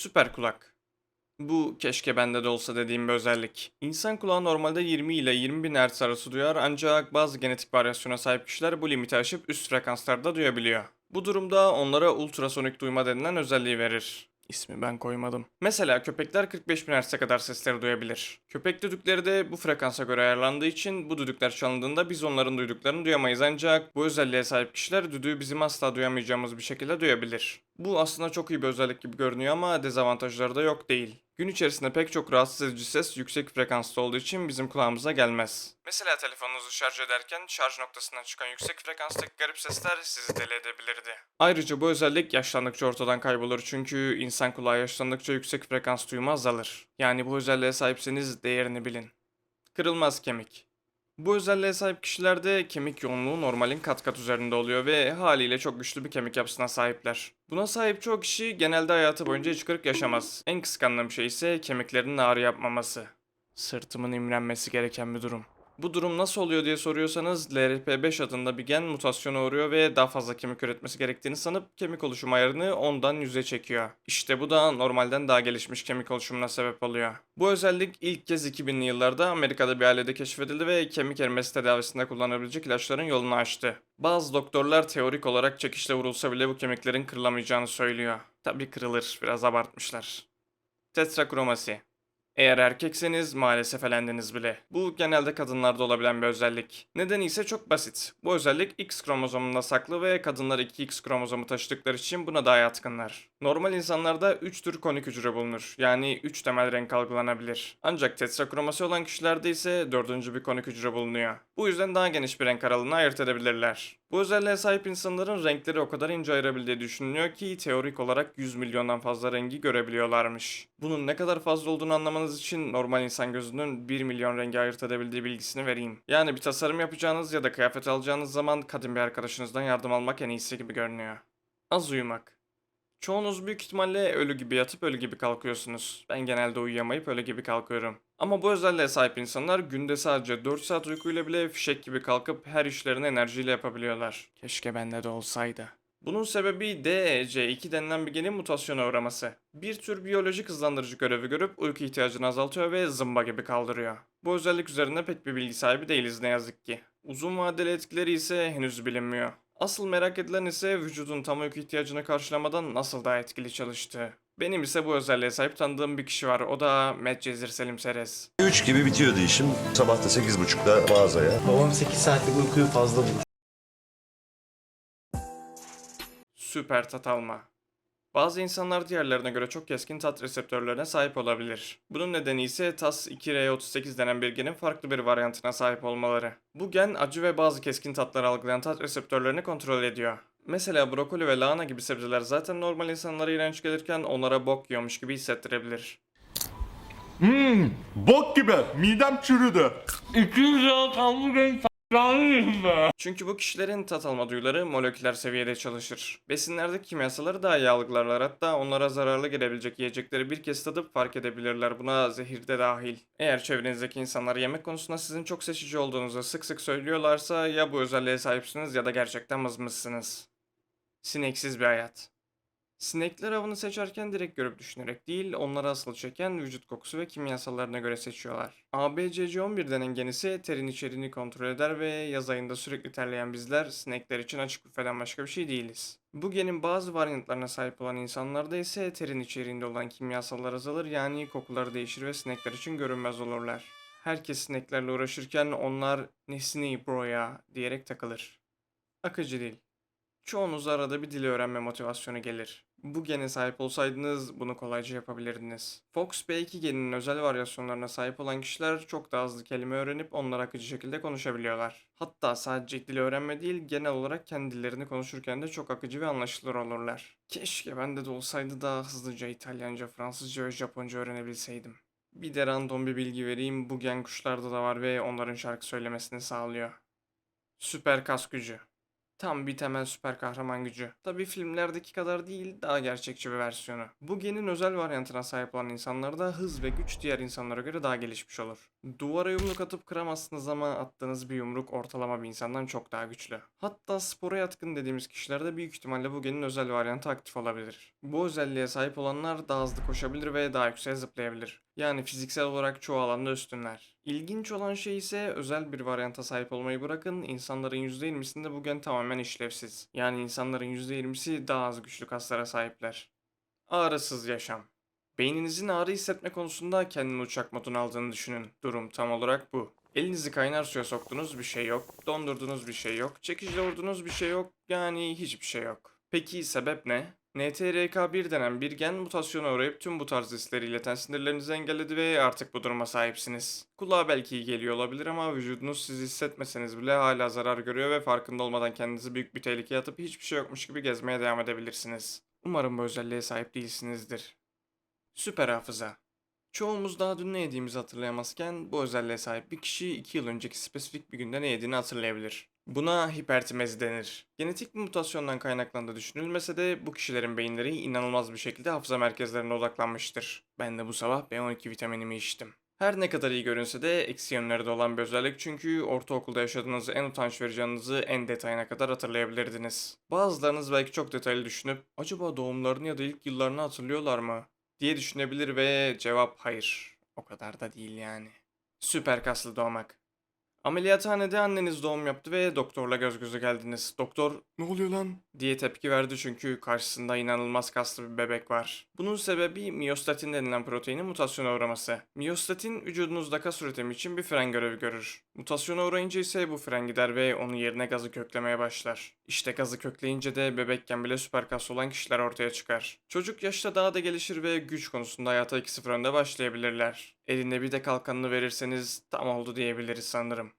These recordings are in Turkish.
Süper kulak. Bu keşke bende de olsa dediğim bir özellik. İnsan kulağı normalde 20 ile 20 bin Hz arası duyar ancak bazı genetik varyasyona sahip kişiler bu limiti aşıp üst frekanslarda duyabiliyor. Bu durumda onlara ultrasonik duyma denilen özelliği verir. İsmi ben koymadım. Mesela köpekler 45 bin Hz'e kadar sesleri duyabilir. Köpek düdükleri de bu frekansa göre ayarlandığı için bu düdükler çalındığında biz onların duyduklarını duyamayız ancak bu özelliğe sahip kişiler düdüğü bizim asla duyamayacağımız bir şekilde duyabilir. Bu aslında çok iyi bir özellik gibi görünüyor ama dezavantajları da yok değil. Gün içerisinde pek çok rahatsız edici ses yüksek frekansta olduğu için bizim kulağımıza gelmez. Mesela telefonunuzu şarj ederken şarj noktasından çıkan yüksek frekanstaki garip sesler sizi deli edebilirdi. Ayrıca bu özellik yaşlandıkça ortadan kaybolur çünkü insan kulağı yaşlandıkça yüksek frekans duyumu azalır. Yani bu özelliğe sahipseniz değerini bilin. Kırılmaz kemik. Bu özelliğe sahip kişilerde kemik yoğunluğu normalin kat kat üzerinde oluyor ve haliyle çok güçlü bir kemik yapısına sahipler. Buna sahip çoğu kişi genelde hayatı boyunca hiç kırık yaşamaz. En kıskandığım şey ise kemiklerinin ağrı yapmaması. Sırtımın imrenmesi gereken bir durum. Bu durum nasıl oluyor diye soruyorsanız LRP5 adında bir gen mutasyona uğruyor ve daha fazla kemik üretmesi gerektiğini sanıp kemik oluşum ayarını 10'dan 100'e çekiyor. İşte bu da normalden daha gelişmiş kemik oluşumuna sebep oluyor. Bu özellik ilk kez 2000'li yıllarda Amerika'da bir ailede keşfedildi ve kemik erimesi tedavisinde kullanılabilecek ilaçların yolunu açtı. Bazı doktorlar teorik olarak çekişle vurulsa bile bu kemiklerin kırılamayacağını söylüyor. Tabi kırılır, biraz abartmışlar. Tetrakromasi eğer erkekseniz maalesef elendiniz bile. Bu genelde kadınlarda olabilen bir özellik. Nedeni ise çok basit. Bu özellik X kromozomunda saklı ve kadınlar 2X kromozomu taşıdıkları için buna daha yatkınlar. Normal insanlarda 3 tür konik hücre bulunur. Yani 3 temel renk algılanabilir. Ancak tetrakromasi olan kişilerde ise 4. bir konik hücre bulunuyor. Bu yüzden daha geniş bir renk aralığını ayırt edebilirler. Bu özelliğe sahip insanların renkleri o kadar ince ayırabildiği düşünülüyor ki teorik olarak 100 milyondan fazla rengi görebiliyorlarmış. Bunun ne kadar fazla olduğunu anlamanız için normal insan gözünün 1 milyon rengi ayırt edebildiği bilgisini vereyim. Yani bir tasarım yapacağınız ya da kıyafet alacağınız zaman kadın bir arkadaşınızdan yardım almak en iyisi gibi görünüyor. Az uyumak. Çoğunuz büyük ihtimalle ölü gibi yatıp ölü gibi kalkıyorsunuz. Ben genelde uyuyamayıp ölü gibi kalkıyorum. Ama bu özelliğe sahip insanlar günde sadece 4 saat uykuyla bile fişek gibi kalkıp her işlerini enerjiyle yapabiliyorlar. Keşke bende de olsaydı. Bunun sebebi DEC2 denilen bir genin mutasyona uğraması. Bir tür biyolojik hızlandırıcı görevi görüp uyku ihtiyacını azaltıyor ve zımba gibi kaldırıyor. Bu özellik üzerinde pek bir bilgi sahibi değiliz ne yazık ki. Uzun vadeli etkileri ise henüz bilinmiyor. Asıl merak edilen ise vücudun tam uyku ihtiyacını karşılamadan nasıl daha etkili çalıştığı. Benim ise bu özelliğe sahip tanıdığım bir kişi var. O da Medcezir Selim Serez. 3 gibi bitiyordu işim. Sabah da 8.30'da mağazaya. Babam 8 saatlik uykuyu fazla bulur. Süper tat alma. Bazı insanlar diğerlerine göre çok keskin tat reseptörlerine sahip olabilir. Bunun nedeni ise TAS2R38 denen bir genin farklı bir varyantına sahip olmaları. Bu gen acı ve bazı keskin tatları algılayan tat reseptörlerini kontrol ediyor. Mesela brokoli ve lahana gibi sebzeler zaten normal insanlara iğrenç gelirken onlara bok yiyormuş gibi hissettirebilir. Hmm, bok gibi. Midem çürüdü. 200 lira. Çünkü bu kişilerin tat alma duyuları moleküler seviyede çalışır. Besinlerdeki kimyasaları daha iyi algılarlar hatta onlara zararlı gelebilecek yiyecekleri bir kez tadıp fark edebilirler buna zehir de dahil. Eğer çevrenizdeki insanlar yemek konusunda sizin çok seçici olduğunuzu sık sık söylüyorlarsa ya bu özelliğe sahipsiniz ya da gerçekten mızmızsınız. Sineksiz bir hayat. Sinekler avını seçerken direkt görüp düşünerek değil, onları asıl çeken vücut kokusu ve kimyasallarına göre seçiyorlar. ABCC11 denen gen ise terin içeriğini kontrol eder ve yaz ayında sürekli terleyen bizler sinekler için açık büfeden başka bir şey değiliz. Bu genin bazı varyantlarına sahip olan insanlarda ise terin içeriğinde olan kimyasallar azalır yani kokuları değişir ve sinekler için görünmez olurlar. Herkes sineklerle uğraşırken onlar nesini bro ya diyerek takılır. Akıcı dil. Çoğunuz arada bir dili öğrenme motivasyonu gelir. Bu gene sahip olsaydınız bunu kolayca yapabilirdiniz. FOXP2 geninin özel varyasyonlarına sahip olan kişiler çok daha hızlı kelime öğrenip onları akıcı şekilde konuşabiliyorlar. Hatta sadece dili öğrenme değil genel olarak kendi dillerini konuşurken de çok akıcı ve anlaşılır olurlar. Keşke bende de olsaydı daha hızlıca İtalyanca, Fransızca ve Japonca öğrenebilseydim. Bir de random bir bilgi vereyim. Bu gen kuşlarda da var ve onların şarkı söylemesini sağlıyor. Süper kas gücü. Tam bir temel süper kahraman gücü. Tabi filmlerdeki kadar değil, daha gerçekçi bir versiyonu. Bu genin özel varyantına sahip olan insanlarda hız ve güç diğer insanlara göre daha gelişmiş olur. Duvara yumruk atıp kıramazsınız ama attığınız bir yumruk ortalama bir insandan çok daha güçlü. Hatta spora yatkın dediğimiz kişilerde büyük ihtimalle bu genin özel varyantı aktif olabilir. Bu özelliğe sahip olanlar daha hızlı koşabilir ve daha yükseğe zıplayabilir. Yani fiziksel olarak çoğu alanda üstünler. İlginç olan şey ise özel bir varyanta sahip olmayı bırakın, insanların %20'sinde bu gen tamamen işlevsiz. Yani insanların %20'si daha az güçlü kaslara sahipler. Ağrısız yaşam. Beyninizin ağrı hissetme konusunda kendini uçak moduna aldığını düşünün. Durum tam olarak bu. Elinizi kaynar suya soktunuz bir şey yok. Dondurdunuz bir şey yok. Çekiçle vurdunuz bir şey yok. Yani hiçbir şey yok. Peki sebep ne? NTRK1 denen bir gen mutasyona uğrayıp tüm bu tarz hisleri ileten sinirlerinizi engelledi ve artık bu duruma sahipsiniz. Kulağa belki iyi geliyor olabilir ama vücudunuz siz hissetmeseniz bile hala zarar görüyor ve farkında olmadan kendinizi büyük bir tehlikeye atıp hiçbir şey yokmuş gibi gezmeye devam edebilirsiniz. Umarım bu özelliğe sahip değilsinizdir. Süper hafıza. Çoğumuz daha dün ne yediğimizi hatırlayamazken bu özelliğe sahip bir kişi 2 yıl önceki spesifik bir günde ne yediğini hatırlayabilir. Buna hipertimezi denir. Genetik bir mutasyondan kaynaklandığı düşünülmese de bu kişilerin beyinleri inanılmaz bir şekilde hafıza merkezlerine odaklanmıştır. Ben de bu sabah B12 vitaminimi içtim. Her ne kadar iyi görünse de eksi yönleri de olan bir özellik çünkü ortaokulda yaşadığınız en utanç verici en detayına kadar hatırlayabilirdiniz. Bazılarınız belki çok detaylı düşünüp acaba doğumlarını ya da ilk yıllarını hatırlıyorlar mı? Diye düşünebilir ve cevap hayır. O kadar da değil yani. Süper kaslı doğmak. Ameliyathanede anneniz doğum yaptı ve doktorla göz göze geldiniz. Doktor ne oluyor lan diye tepki verdi çünkü karşısında inanılmaz kaslı bir bebek var. Bunun sebebi miyostatin denilen proteinin mutasyona uğraması. Miyostatin vücudunuzda kas üretimi için bir fren görevi görür. Mutasyona uğrayınca ise bu fren gider ve onun yerine gazı köklemeye başlar. İşte gazı kökleyince de bebekken bile süper kaslı olan kişiler ortaya çıkar. Çocuk yaşta daha da gelişir ve güç konusunda hayata 2-0 önde başlayabilirler. Eline bir de kalkanını verirseniz tam oldu diyebiliriz sanırım.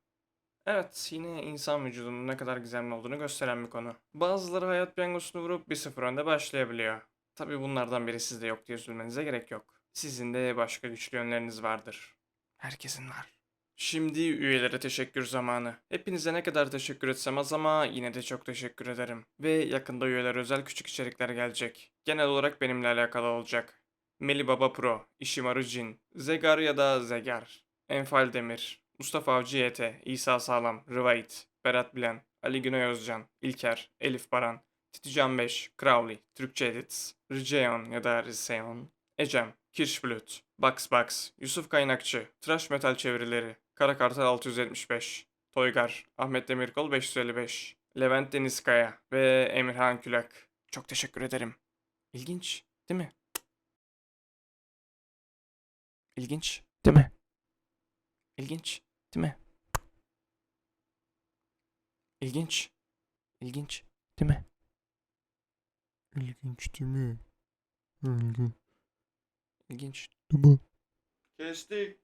Evet, yine insan vücudunun ne kadar gizemli olduğunu gösteren bir konu. Bazıları hayat piyangosunu vurup 1-0 önde başlayabiliyor. Tabi bunlardan biri sizde yok diye üzülmenize gerek yok. Sizin de başka güçlü yönleriniz vardır. Herkesin var. Şimdi üyelere teşekkür zamanı. Hepinize ne kadar teşekkür etsem az ama yine de çok teşekkür ederim. Ve yakında üyeler özel küçük içerikler gelecek. Genel olarak benimle alakalı olacak. Meli Baba Pro, Ishimaru Jin, Zegar ya da Zegar, Enfal Demir, Mustafa Avcı YT, İsa Sağlam, Rıvait, Berat Bilen, Ali Güney Özcan, İlker, Elif Baran, Titican 5, Crowley, Türkçe Edits, Riceon ya da Riseon, Ecem, Kirschblut, Bugs Bugs, Yusuf Kaynakçı, Trash Metal Çevirileri, Kara Kartal 675, Toygar, Ahmet Demirkol 555, Levent Denizkaya ve Emirhan Külak. Çok teşekkür ederim. İlginç, değil mi? İlginç, değil mi? İlginç, değil mi? İlginç. İlginç, değil mi? İlginç değil mi? İlginç. İlginç. Değil mi? Kestik.